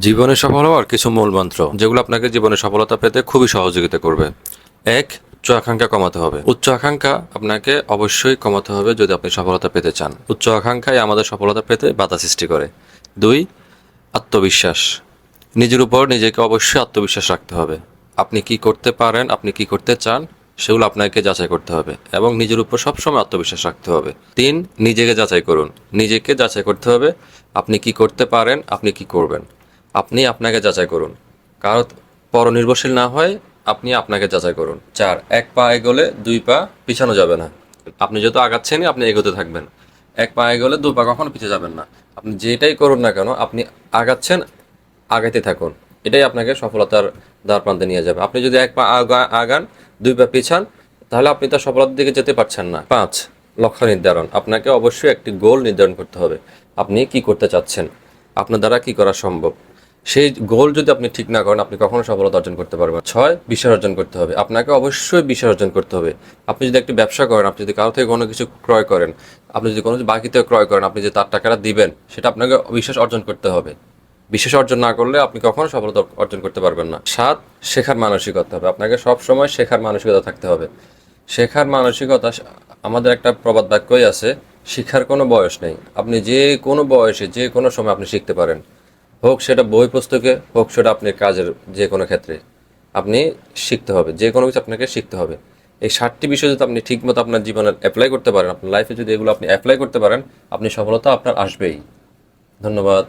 জীবনে সফল হওয়ার কিছু মূল মন্ত্র, যেগুলো আপনাকে জীবনে সফলতা পেতে খুবই সহযোগিতা করবে। এক, উচ্চ আকাঙ্ক্ষা কমাতে হবে। উচ্চ আকাঙ্ক্ষা আপনাকে অবশ্যই কমাতে হবে যদি আপনি সফলতা পেতে চান। উচ্চ আকাঙ্ক্ষাই আমাদের সফলতা পেতে বাধা সৃষ্টি করে। দুই, আত্মবিশ্বাস। নিজের উপর নিজেকে অবশ্যই আত্মবিশ্বাস রাখতে হবে। আপনি কি করতে পারেন, আপনি কি করতে চান, সেগুলো আপনাকে যাচাই করতে হবে এবং নিজের উপর সবসময় আত্মবিশ্বাস রাখতে হবে। তিন, নিজেকে যাচাই করুন। নিজেকে যাচাই করতে হবে, আপনি কি করতে পারেন, আপনি কি করবেন। আপনি আপনাকে যাচাই করুন। কারও পরনির্ভরশীল না হয়, আপনি আপনাকে যাচাই করুন। চার, এক পা এগোলে দুই পা পিছানো যাবে না। আপনি যত আগাচ্ছেনই আপনি এগোতে থাকবেন। এক পা এগোলে দু পা কখনো পিছিয়ে যাবেন না। আপনি যেটাই করুন না কেন, আপনি আগাচ্ছেন, আগাইতে থাকুন। এটাই আপনাকে সফলতার দ্বার প্রান্তে নিয়ে যাবে। আপনি যদি এক পা আগান, দুই পা পিছান, তাহলে আপনি তার সফলতার দিকে যেতে পারছেন না। পাঁচ, লক্ষ্য নির্ধারণ। আপনাকে অবশ্যই একটি গোল নির্ধারণ করতে হবে। আপনি কি করতে চাচ্ছেন? আপনার দ্বারা কি করা সম্ভব? সেই গোল যদি আপনি ঠিক না করেন, আপনি কখনো সফলতা অর্জন করতে পারবেন ছয় বিশ্বাস অর্জন করতে হবে। আপনাকে অবশ্যই বিশ্বাস অর্জন করতে হবে। আপনি যদি একটি ব্যবসা করেন, আপনি যদি কারও থেকে কোনো কিছু ক্রয় করেন, আপনি যদি কোনো বাকিতে ক্রয় করেন, আপনি যে তার টাকাটা দিবেন, সেটা আপনাকে বিশ্বাস অর্জন করতে হবে। বিশ্বাস অর্জন না করলে আপনি কখনো সফলতা অর্জন করতে পারবেন না। সাত, শেখার মানসিকতা হবে। আপনাকে সব সময় শেখার মানসিকতা থাকতে হবে। শেখার মানসিকতা, আমাদের একটা প্রবাদ বাক্যই আছে, শিক্ষার কোনো বয়স নেই। আপনি যে কোনো বয়সে, যে কোনো সময় আপনি শিখতে পারেন। হোক সেটা বই পুস্তকে, হোক সেটা আপনি কাজের যে কোনো ক্ষেত্রে। আপনি শিখতে হবে যে কোনো কিছু আপনাকে শিখতে হবে। এই ষাটটি বিষয় যদি আপনি ঠিকমতো আপনার জীবনে অ্যাপ্লাই করতে পারেন, আপনার লাইফে যদি এগুলো আপনি অ্যাপ্লাই করতে পারেন, আপনি সফলতা আপনার আসবেই। ধন্যবাদ।